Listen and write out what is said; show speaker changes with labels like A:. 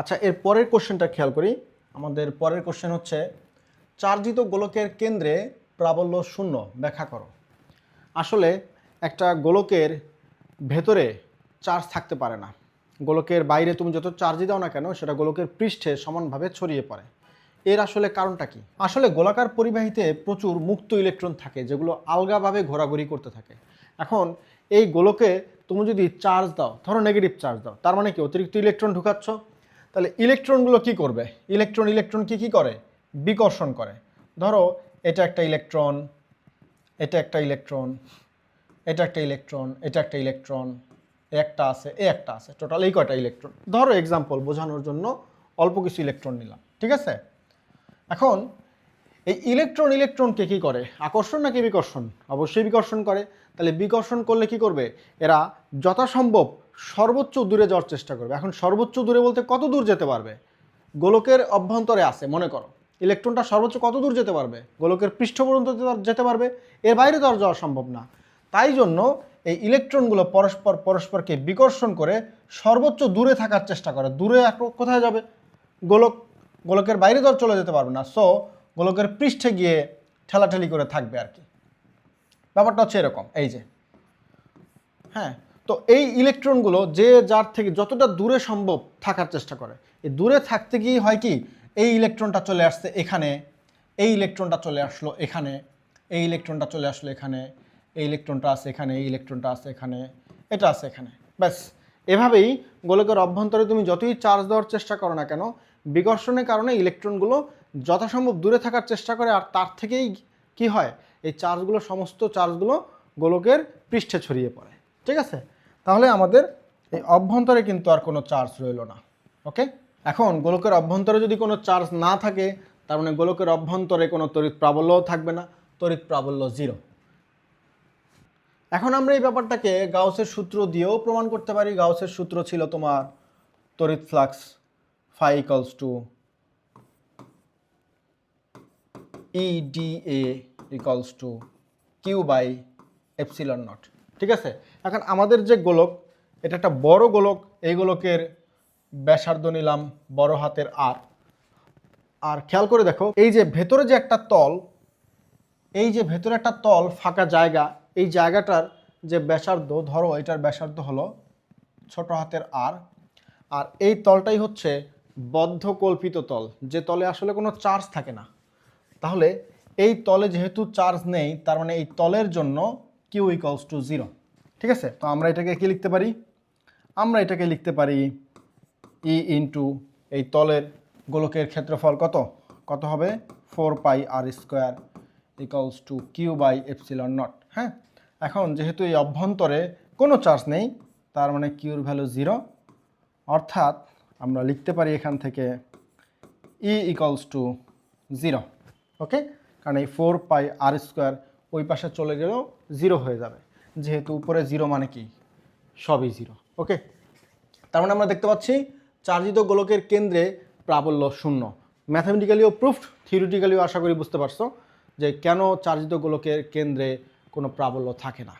A: আচ্ছা এর পরের কোশ্চেনটা খেয়াল করি। আমাদের পরের কোশ্চেন হচ্ছে, চার্জিত গোলকের কেন্দ্রে প্রাবল্য শূন্য, ব্যাখ্যা করো। আসলে একটা গোলকের ভেতরে চার্জ থাকতে পারে না। গোলকের বাইরে তুমি যত চার্জই দাও না কেন, সেটা গোলকের পৃষ্ঠে সমানভাবে ছড়িয়ে পড়ে। এর আসলে কারণটা কি? আসলে গোলাকার পরিবাহীতে প্রচুর মুক্ত ইলেকট্রন থাকে, যেগুলো আলগাভাবে ঘোরাঘুরি করতে থাকে। এখন, এই গোলকে তুমি যদি চার্জ দাও, ধরো নেগেটিভ চার্জ দাও, তার মানে কি? অতিরিক্ত ইলেকট্রন ঢুকাচ্ছ? তাহলে ইলেকট্রনগুলো কি করবে? ইলেকট্রন ইলেকট্রন কি কি করে? বিকর্ষণ করে। ধরো, এটা একটা ইলেকট্রন, এটা একটা ইলেকট্রন, এটা একটা ইলেকট্রন, এটা একটা ইলেকট্রন একটা আছে, এ একটা আছে, টোটাল এই কয়টা ইলেকট্রন? ধরো এক্সাম্পল বোঝানোর জন্য অল্প কিছু ইলেকট্রন নিলাম, ঠিক আছে? এখন, এই ইলেকট্রন ইলেকট্রনকে কী করে? আকর্ষণ নাকি বিকর্ষণ? অবশ্যই বিকর্ষণ করে। তাহলে বিকর্ষণ করলে কি করবে? এরা যথাসম্ভব সর্বোচ্চ দূরে যাওয়ার চেষ্টা করবে। এখন সর্বোচ্চ দূরে বলতে কত দূর যেতে পারবে? গোলকের অভ্যন্তরে আছে, মনে করো। ইলেকট্রনটা সর্বোচ্চ কত দূর যেতে পারবে? গোলকের পৃষ্ঠ পর্যন্ত যেতে- পারবে, এর বাইরে তো আর যাওয়া সম্ভব না। তাই জন্য এই ইলেকট্রনগুলো পরস্পর পরস্পরকে বিকর্ষণ করে সর্বোচ্চ দূরে থাকার চেষ্টা করে। দূরে কোথায় যাবে? গোলক গোলকের বাইরে তো চলে যেতে পারবে না। সো গোলকের পৃষ্ঠে গিয়ে ঠেলাঠেলি করে থাকবে আর কি। ব্যাপারটা হচ্ছে এরকম, এই যে। হ্যাঁ তো এই ইলেকট্রনগুলো যে যার থেকে যতটা দূরে সম্ভব থাকার চেষ্টা করে। এই দূরে থাকতে গিয়ে হয় কি, এই ইলেকট্রনটা চলে আসছে এখানে, এই ইলেকট্রনটা চলে আসলো এখানে, এই ইলেকট্রনটা চলে আসলো এখানে, এই ইলেকট্রনটা আছে এখানে, এই ইলেকট্রনটা আছে এখানে, এটা আছে এখানে। ব্যাস, এভাবেই গোলকের অভ্যন্তরে তুমি যতই চার্জ দেওয়ার চেষ্টা করো না কেন, বিকর্ষণের কারণে ইলেকট্রনগুলো যথাসম্ভব দূরে থাকার চেষ্টা করে আর তার থেকেই কি হয়, এই চার্জগুলো, সমস্ত চার্জগুলো গোলকের পৃষ্ঠে ছড়িয়ে পড়ে। ঠিক আছে? তাহলে আমাদের এই অভ্যন্তরে কিন্তু আর কোনো চার্জ রইল না ওকে এখন গোলকের অভ্যন্তরে যদি কোনো চার্জ না থাকে, তার মানে গোলকের অভ্যন্তরে কোনো তড়িৎ প্রাবল্যও থাকবে না, তড়িৎ প্রাবল্য জিরো এখন আমরা এই ব্যাপারটাকে গাউসের সূত্র দিয়েও প্রমাণ করতে পারি, গাউসের সূত্র ছিল তোমার তড়িৎ flux phi equals to E D A equals to Q by epsilon naught ঠিক আছে? এখন আমাদের যে গোলক, এটা একটা বড় গোলক, এই গোলকের ব্যাসার্ধ নিলাম বড় হাতের আর। আর খেয়াল করে দেখো, এই যে ভেতরে যে একটা তল, এই যে ভেতরে একটা তল ফাঁকা জায়গা, এই জায়গাটার যে ব্যাসার্ধ, ধরো এটার ব্যাসার্ধ হলো ছোট হাতের আর। আর এই তলটাই হচ্ছে বদ্ধ কল্পিত তল, যে তলে আসলে কোনো চার্জ থাকে না। তাহলে এই তলে যেহেতু চার্জ নেই, তার মানে এই তলের জন্য কিউ ইকলস টু জিরো ঠিক আছে? তো আমরা এটাকে কি লিখতে পারি? আমরা এটাকে লিখতে পারি ই ইন্টু এই তলের গোলকের ক্ষেত্রফল কত? কত হবে? Four pi R square equals to Q by epsilon naught হ্যাঁ? এখন যেহেতু এই অভ্যন্তরে কোনো চার্জ নেই, তার মানে কিউর ভ্যালু জিরো অর্থাৎ আমরা লিখতে পারি এখান থেকে E equals to zero okay? কারণ এই ফোর পাই আর স্কোয়ার ওই পাশে চলে গেলেও জিরো হয়ে যাবে। যেহেতু উপরে জিরো মানে কি? সবই জিরো ওকে তার মানে আমরা দেখতে পাচ্ছি চার্জিত গোলকের কেন্দ্রে প্রাবল্য শূন্য। ম্যাথামেটিক্যালিও প্রুফড থিওরিটিক্যালিও আশা করি বুঝতে পারছ যে কেন চার্জিত গোলকের কেন্দ্রে কোনো প্রাবল্য থাকে না।